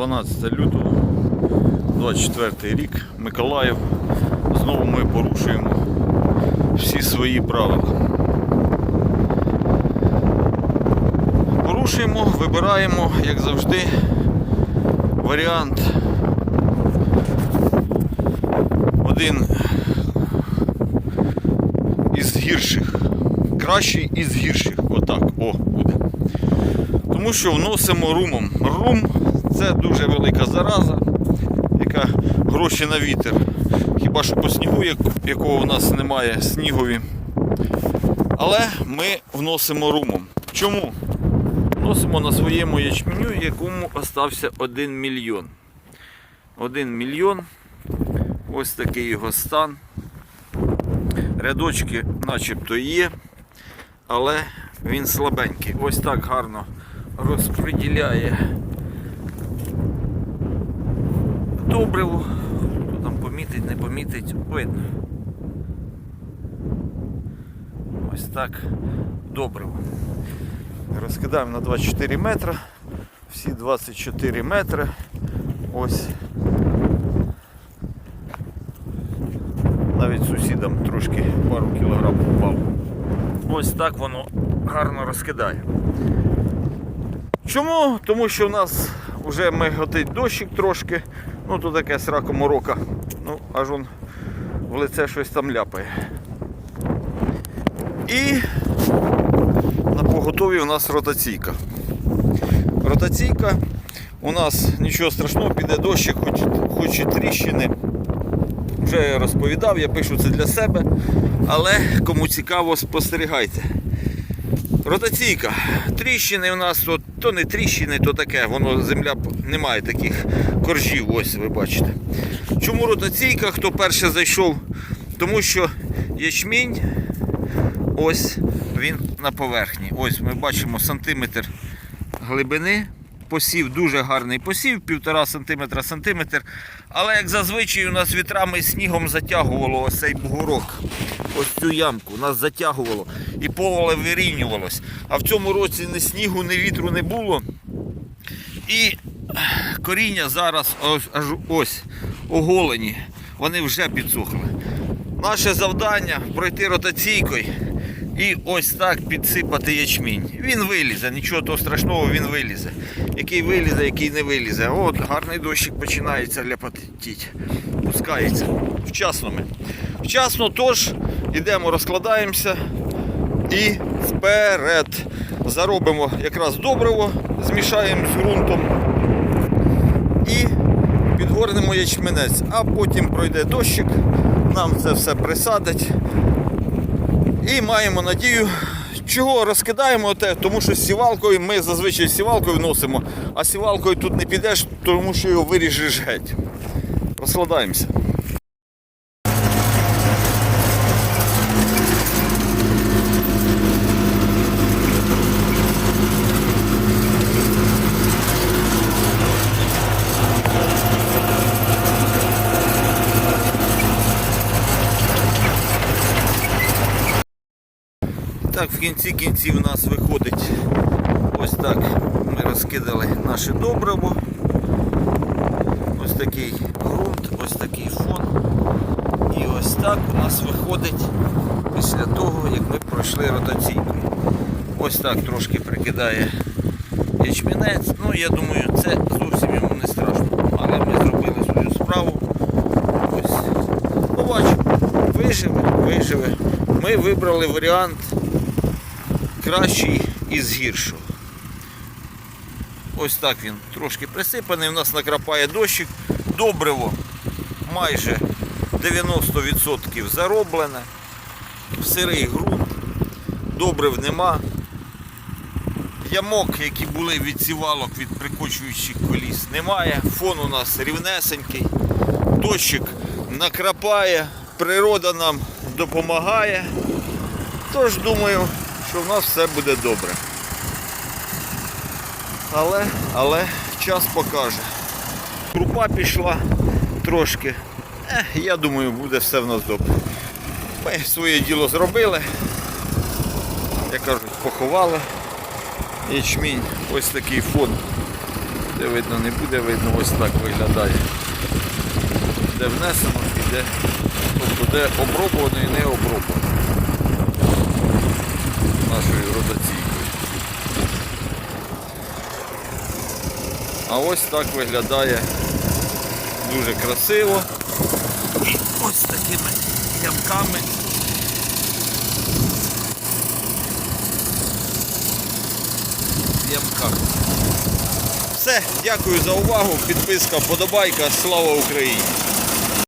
12 лютого, 24 рік, Миколаїв. Знову ми порушуємо всі свої правила. Порушуємо, вибираємо, як завжди, варіант. Один із гірших. Кращий із гірших. Отак. О, буде. Тому що вносимо румом. Рум це дуже велика зараза, яка гроші на вітер. Хіба що по снігу, якого в нас немає, снігові. Але ми вносимо румом. Чому? Вносимо на своєму ячменю, якому остався 1 мільйон. 1 мільйон. Ось такий його стан. Рядочки начебто є, але він слабенький. Ось так гарно розподіляє добриво. Хто там помітить, не помітить, видно. Ось так добриво. Розкидаємо на 24 метри. Всі 24 метри. Ось. Навіть сусідам трошки пару кілограм попав. Ось так воно гарно розкидає. Чому? Тому що в нас вже миготить дощик трошки. Ну то таке срако морока. Ну, аж он в лице щось там ляпає. І на поготові у нас ротаційка. Ротаційка. У нас нічого страшного, піде дощик, хоч, хоч і тріщини. Вже я розповідав, я пишу це для себе. Але кому цікаво, спостерігайте. Ротаційка. Тріщини у нас от, то не тріщини, то таке, воно земля немає таких коржів, ось ви бачите. Чому ротаційка? Хто перше зайшов? Тому що ячмінь, ось він на поверхні. Ось ми бачимо сантиметр глибини. Посів дуже гарний посів, півтора сантиметра сантиметр. Але як зазвичай у нас вітрами і снігом затягувало ось цей бугорок. Ось цю ямку нас затягувало і поле вирівнювалось. А в цьому році ні снігу, ні вітру не було. І коріння зараз аж ось оголені. Вони вже підсохли. Наше завдання пройти ротаційкою і ось так підсипати ячмінь. Він вилізе, нічого того страшного, він вилізе. Який вилізе, який не вилізе. От гарний дощик починається ляпотіть. Пускається. Вчасно ми. Вчасно тож йдемо, розкладаємося і вперед. Заробимо якраз добриво, змішаємо з ґрунтом і підгорнемо ячменець, а потім пройде дощик, нам це все присадить. І маємо надію, чого розкидаємо те, тому що сівалкою ми зазвичай сівалкою вносимо, а сівалкою тут не підеш, тому що його виріжеш геть. Розкладаємося. Так, в кінці кінців у нас виходить ось так. Ми розкидали наше добриво. Ось такий ґрунт, ось такий фон. І ось так у нас виходить після того, як ми пройшли ротаційку. Ось так трошки прикидає ячмінець. Ну, я думаю, це зовсім йому не страшно. Але ми зробили свою справу. Ось. Побачимо. Виживе, виживе. Ми вибрали варіант кращий із гіршого. Ось так він трошки присипаний, у нас накрапає дощик. Добриво майже 90% зароблене. Сирий ґрунт, добрив нема. Ямок, які були від сівалок від прикочуючих коліс, немає. Фон у нас рівнесенький. Дощик накрапає, природа нам допомагає. Тож думаю, що в нас все буде добре. Але, але час покаже. Крупа пішла трошки. Ех, я думаю, буде все в нас добре. Ми своє діло зробили. Як кажуть, поховали. Ячмінь, ось такий фон. Буде видно, не буде видно, ось так виглядає. Де внесено і де, тобто де оброблено і не оброблено нашою ротаційкою. А ось так виглядає дуже красиво. І ось такими ямками. В ямках. Все, дякую за увагу. Підписка, подобайка. Слава Україні!